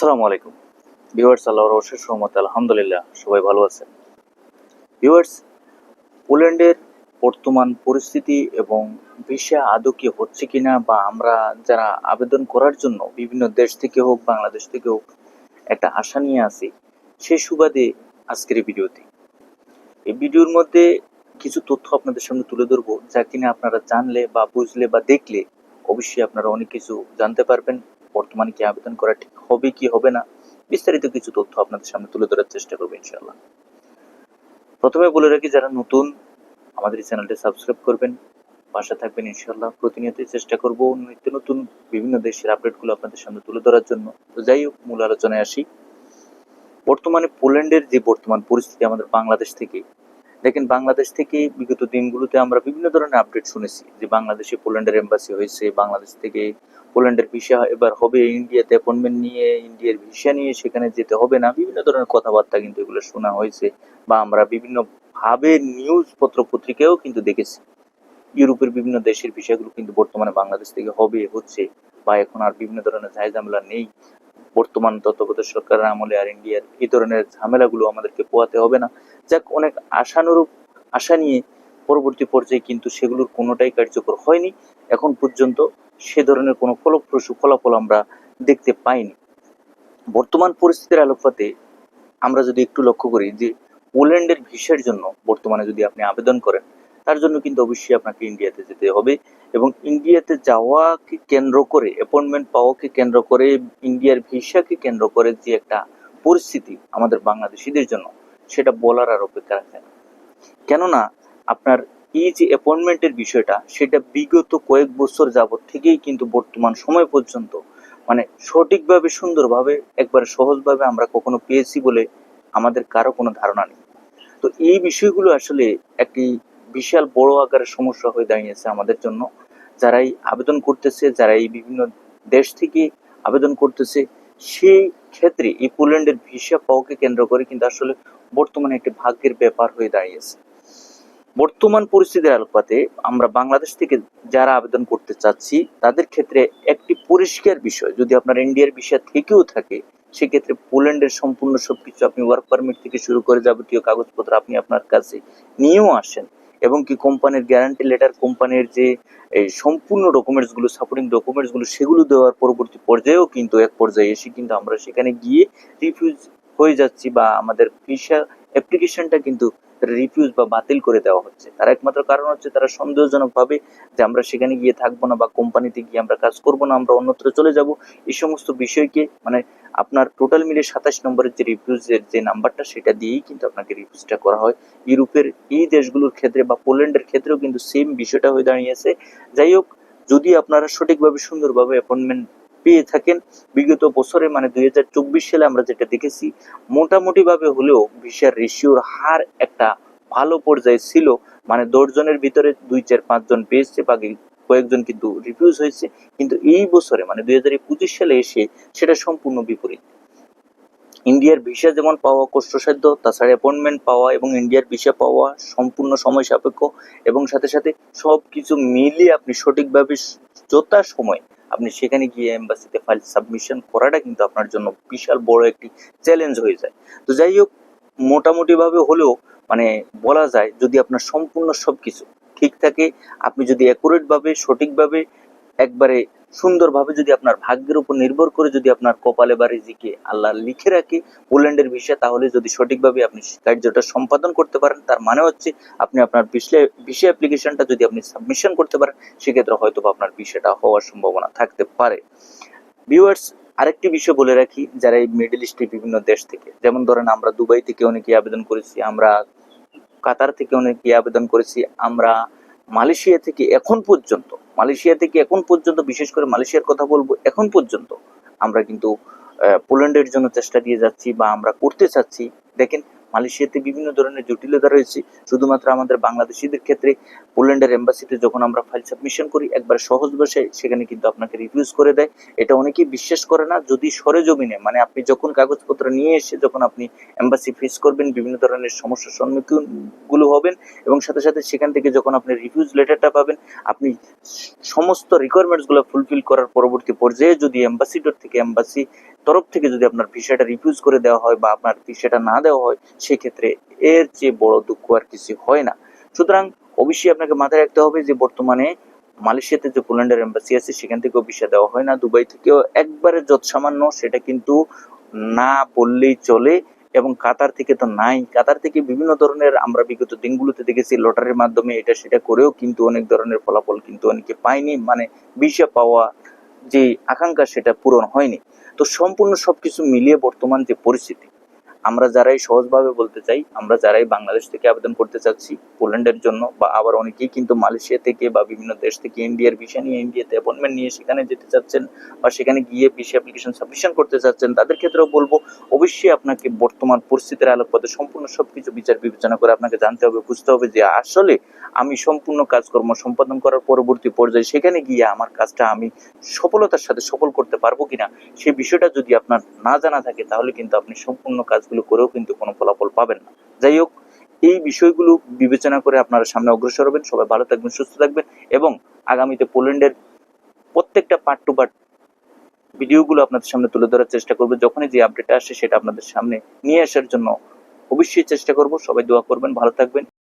আসসালামু আলাইকুম। ভিউয়ার্স, আল্লাহর অশেষ রহমতে আলহামদুলিল্লাহ, সবাই ভালো আছেন। ভিউয়ার্স, পোল্যান্ডের বর্তমান পরিস্থিতি এবং ভিসা আদৌ কি হচ্ছে কিনা বা আমরা যারা আবেদন করার জন্য বিভিন্ন দেশ থেকে হোক, বাংলাদেশ থেকে হোক, একটা আশা নিয়ে আসি সেই সুবাদে আজকের এই ভিডিওতে। এই ভিডিওর মধ্যে কিছু তথ্য আপনাদের সামনে তুলে ধরবো, যা কিনা আপনারা জানলে বা বুঝলে বা দেখলে অবশ্যই আপনারা অনেক কিছু জানতে পারবেন, বর্তমানে কি আবেদন করা ঠিক হবে, কি হবে না, বিস্তারিত কিছু তথ্য আপনাদের সামনে তুলে ধরার চেষ্টা করব ইনশাল্লাহ প্রথমে বলে রাখি, যারা নতুন, আমাদের এই চ্যানেলটি সাবস্ক্রাইব করবেন, পাশে থাকবেন ইনশাল্লাহ প্রতিনিয়তই চেষ্টা করব নিত্য নতুন বিভিন্ন দেশের আপডেটগুলো আপনাদের সামনে তুলে ধরার জন্য। তো যাই হোক, মূল আলোচনায় আসি। বর্তমানে পোল্যান্ডের যে বর্তমান পরিস্থিতি আমাদের বাংলাদেশ থেকে দেখেন বাংলাদেশ থেকে বিগত দিনগুলোতে আমরা বিভিন্ন ধরনের আপডেট শুনেছি যে বাংলাদেশে পোল্যান্ডের এম্বাসি হয়েছে, বাংলাদেশ থেকে পোল্যান্ডের ভিসা এবার হবে ইন্ডিয়াতে অ্যাপয়েন্টমেন্ট নিয়ে, ইন্ডিয়ার ভিসা নিয়ে সেখানে যেতে হবে না, বিভিন্ন ধরনের কথাবার্তা কিন্তু এগুলো শোনা হয়েছে বা আমরা বিভিন্ন ভাবে নিউজ পত্র পত্রিকাও কিন্তু দেখেছি। ইউরোপের বিভিন্ন দেশের বিষয়গুলো কিন্তু বর্তমানে বাংলাদেশ থেকে হবে, হচ্ছে বা এখন আর বিভিন্ন ধরনের ঝামেলা নেই। বর্তমান তত্ত্বাবধায়ক সরকারের আমলে আর ইন্ডিয়ার এই ধরনের ঝামেলাগুলো আমাদেরকে পোয়াতে হবে না। যাক, অনেক আশানুরূপ আশা নিয়ে পরবর্তী পর্যায়ে কিন্তু সেগুলোর কোনোটাই কার্যকর হয়নি। এখন পর্যন্ত সে ধরনের কোনো ফলপ্রসূ ফলাফল আমরা দেখতে পাইনি। বর্তমান পরিস্থিতির আলোকপাতে আমরা যদি একটু লক্ষ্য করি যে, পোল্যান্ডের ভিসার জন্য বর্তমানে যদি আপনি আবেদন করেন তার জন্য কিন্তু অবশ্যই আপনাকে ইন্ডিয়াতে যেতে হবে এবং ইন্ডিয়াতে যাওয়াকে কেন্দ্র করে অ্যাপয়েন্টমেন্ট পাওয়াকে কেন্দ্র করে ইন্ডিয়ার ভিসাকে কেন্দ্র করে যে একটা পরিস্থিতি আমাদের বাংলাদেশিদের জন্য, সেটা বলার আর অপেক্ষা রাখে না। কেননা, আপনার এই যে অ্যাপয়েন্টমেন্টের বিষয়টা, সেটা বিগত কয়েক বছর যাবত থেকেই কিন্তু বর্তমান সময় পর্যন্ত মানে সঠিকভাবে, সুন্দরভাবে, একবার সহজভাবে আমরা কখনো পেয়েছি বলে আমাদের কারও কোনো ধারণা নেই। তো এই বিষয়গুলো আসলে একটি বিশাল বড় আকারের সমস্যা হয়ে দাঁড়িয়েছে আমাদের জন্য। যারাই আবেদন করতেছে যারা এই বিভিন্ন দেশ থেকে আবেদন করতেছে, সেই ক্ষেত্রে এই পোল্যান্ডের ভিসা পাওয়াকে কেন্দ্র করে কিন্তু আসলে বর্তমানে একটি ভাগ্যের ব্যাপার হয়ে দাঁড়িয়েছে। বর্তমান পরিস্থিতির আলোপাতে আমরা বাংলাদেশ থেকে যারা আবেদন করতে চাচ্ছি, তাদের ক্ষেত্রে একটি পরিষ্কার বিষয়, যদি আপনার ইন্ডিয়ার বিষয় থেকেও থাকে, সেক্ষেত্রে পোল্যান্ডের সম্পূর্ণ সবকিছু আপনি ওয়ার্ক পারমিট থেকে শুরু করে যাবতীয় কাগজপত্র আপনি আপনার কাছে নিয়েও আসেন এবং কি কোম্পানির গ্যারান্টি লেটার কোম্পানির যে সম্পূর্ণ ডকুমেন্টসগুলো সাপোর্টিং ডকুমেন্টসগুলো, সেগুলো দেওয়ার পরবর্তী পর্যায়েও কিন্তু এক পর্যায়ে এসে কিন্তু আমরা সেখানে গিয়ে রিফিউজ হয়ে যাচ্ছি বা আমাদের ভিসা অ্যাপ্লিকেশনটা কিন্তু রিফিউজ বা বাতিল করে দেওয়া হচ্ছে। তার একমাত্র কারণ হচ্ছে তারা সন্দেহজনক ভাবে যে আমরা সেখানে গিয়ে থাকব না বা কোম্পানিতে গিয়ে আমরা কাজ করব না, আমরা অন্যত্র চলে যাব। এই সমস্ত বিষয়কে মানে আপনার টোটাল মিলে সাতাশ নম্বরের যে রিফিউজের যে নাম্বারটা সেটা দিয়েই কিন্তু আপনাকে রিফিউজটা করা হয়। ইউরোপের এই দেশগুলোর ক্ষেত্রে বা পোল্যান্ডের ক্ষেত্রেও কিন্তু সেম বিষয়টা হয়ে দাঁড়িয়েছে। যাই হোক, যদি আপনারা সঠিকভাবে, সুন্দরভাবে অ্যাপয়েন্টমেন্ট পেয়ে থাকেন। বিগত বছরে মানে দুই হাজার চব্বিশ সালে আমরা যেটা দেখেছি মোটামুটি ভাবে হলেও ভিসার রেশিওর হার একটা ভালো পর্যায়ে ছিল। মানে দশ জনের ভিতরে দুই, চার পাঁচজন পেয়েছে, বাকি কয়েকজন কিন্তু রিফিউজ হয়েছে। কিন্তু এই বছরে মানে দুই সালে এসে সেটা সম্পূর্ণ বিপরীত। ইন্ডিয়ার ভিসা যেমন পাওয়া কষ্টসাধ্য, তাছাড়া অ্যাপয়েন্টমেন্ট পাওয়া এবং ইন্ডিয়ার ভিসা পাওয়া সম্পূর্ণ সময় সাপেক্ষ এবং সাথে সাথে সব কিছু মিলিয়ে আপনি সঠিকভাবে যথা সময় আপনি সেখানে গিয়ে এম্বাসিতে ফাইল সাবমিশন করাটা কিন্তু আপনার জন্য বিশাল বড় একটি চ্যালেঞ্জ হয়ে যায়। তো যাই হোক মোটামুটি ভাবে হলেও মানে বলা যায় যদি আপনার সম্পূর্ণ সবকিছু ঠিক থাকে, আপনি যদি অ্যাকুরেট ভাবে, সঠিকভাবে একবারে সুন্দরভাবে যদি আপনার ভাগ্যের উপর নির্ভর করে যদি আপনার কপালে বা রিজিকে আল্লাহ লিখে রাখে, পোল্যান্ডের ভিসা তাহলে যদি সঠিকভাবে আপনি কার্যটা সম্পাদন করতে পারেন, তার মানে হচ্ছে আপনি আপনার ভিসা অ্যাপ্লিকেশনটা যদি আপনি সাবমিশন করতে পারেন, সেক্ষেত্রে হয়তো আপনার ভিসাটা হওয়ার সম্ভাবনা থাকতে পারে। ভিউয়ার্স আরেকটি বিষয় বলে রাখি, যারা এই মিডল ইস্টের বিভিন্ন দেশ থেকে, যেমন ধরেন আমরা দুবাই থেকে অনেকে আবেদন করেছি, আমরা কাতার থেকে অনেকে আবেদন করেছি, আমরা মালয়েশিয়া থেকে এখন পর্যন্ত, মালয়েশিয়া থেকে এখন পর্যন্ত, বিশেষ করে মালয়েশিয়ার কথা বলব, এখন পর্যন্ত আমরা কিন্তু পোল্যান্ডের জন্য চেষ্টা দিয়ে যাচ্ছি বা আমরা করতে চাচ্ছি। দেখেন মালয়েশিয়াতে বিভিন্ন ধরনের জটিলতা রয়েছে। শুধুমাত্র আমাদের বাংলাদেশিদের ক্ষেত্রে পোল্যান্ডের এম্বাসিতে যখন আমরা ফাইল সাবমিশন করি, একবার সহজ ভাষায় সেখানে কিন্তু আপনাকে রিভিউজ করে দেয়। এটা অনেকেই বিশ্বাস করে না, যদি সরেজমিনে মানে আপনি যখন কাগজপত্র নিয়ে এসে যখন আপনি এম্বাসি ফেস করবেন, বিভিন্ন ধরনের সমস্যার সম্মুখীনগুলো হবেন এবং সাথে সাথে সেখান থেকে যখন আপনি রিভিউজ লেটারটা পাবেন, আপনি সমস্ত রিকোয়ারমেন্টসগুলো ফুলফিল করার পরবর্তী পর্যায়ে যদি এম্বাসিডর থেকে এম্বাসি তরফ থেকে যদি আপনার ভিসাটা রিফিউজ করে দেওয়া হয় বা আপনার ভিসাটা না দেওয়া হয়, সেক্ষেত্রে এর চেয়ে বড় দুঃখ আর কিছু হয় না। সুতরাং অবশ্যই আপনাকে মাথায় রাখতে হবে যে বর্তমানে মালয়েশিয়াতে যে পোল্যান্ডের এম্বাসি আছে, সেখান থেকেও ভিসা দেওয়া হয় না। দুবাই থেকেও একবারে যত সামান্য সেটা কিন্তু না বললেই চলে এবং কাতার থেকে তো নাই। কাতার থেকে বিভিন্ন ধরনের আমরা বিগত দিনগুলোতে দেখেছি, লটারির মাধ্যমে এটা সেটা করেও কিন্তু অনেক ধরনের ফলাফল কিন্তু অনেকে পায়নি। মানে ভিসা পাওয়া যে আকাঙ্ক্ষা সেটা পূরণ হয়নি। তো সম্পূর্ণ সবকিছু মিলিয়ে বর্তমান যে পরিস্থিতি আমরা যারাই সহজভাবে বলতে চাই, আমরা যারাই বাংলাদেশ থেকে আবেদন করতে চাচ্ছি, পোল্যান্ডের জন্য বা আবার অনেকেই কিন্তু মালয়েশিয়া থেকে বা বিভিন্ন দেশ থেকে ইন্ডিয়ার ভিসা নিয়ে ইন্ডিয়াতে অ্যাপয়েন্টমেন্ট নিয়ে সেখানে যেতে চাচ্ছেন বা সেখানে গিয়ে ভিসা অ্যাপ্লিকেশন সাবমিশন করতে চাচ্ছেন, তাদের ক্ষেত্রেও বলব, অবশ্যই আপনাকে বর্তমান পরিস্থিতির আলোকপাতে সম্পূর্ণ সবকিছু বিচার বিবেচনা করে আপনাকে জানতে হবে, বুঝতে হবে যে আসলে আমি সম্পূর্ণ কাজকর্ম সম্পাদন করার পরবর্তী পর্যায়ে সেখানে গিয়ে আমার কাজটা আমি সফলতার সাথে সফল করতে পারব কিনা সেই বিষয়টা যদি আপনার না জানা থাকে তাহলে কিন্তু আপনি সম্পূর্ণ কাজগুলো করেও কিন্তু কোনো ফলাফল পাবেন না। যাই হোক, এই বিষয়গুলো বিবেচনা করে আপনারা সামনে অগ্রসর হবেন। সবাই ভালো থাকবেন, সুস্থ থাকবেন এবং আগামীতে পোল্যান্ডের প্রত্যেকটা পার্ট টু পার্ট ভিডিওগুলো আপনাদের সামনে তুলে ধরার চেষ্টা করব। যখনই যে আপডেট আসে সেটা আপনাদের সামনে নিয়ে আসার জন্য অবশ্যই চেষ্টা করব। সবাই দোয়া করবেন, ভালো থাকবেন।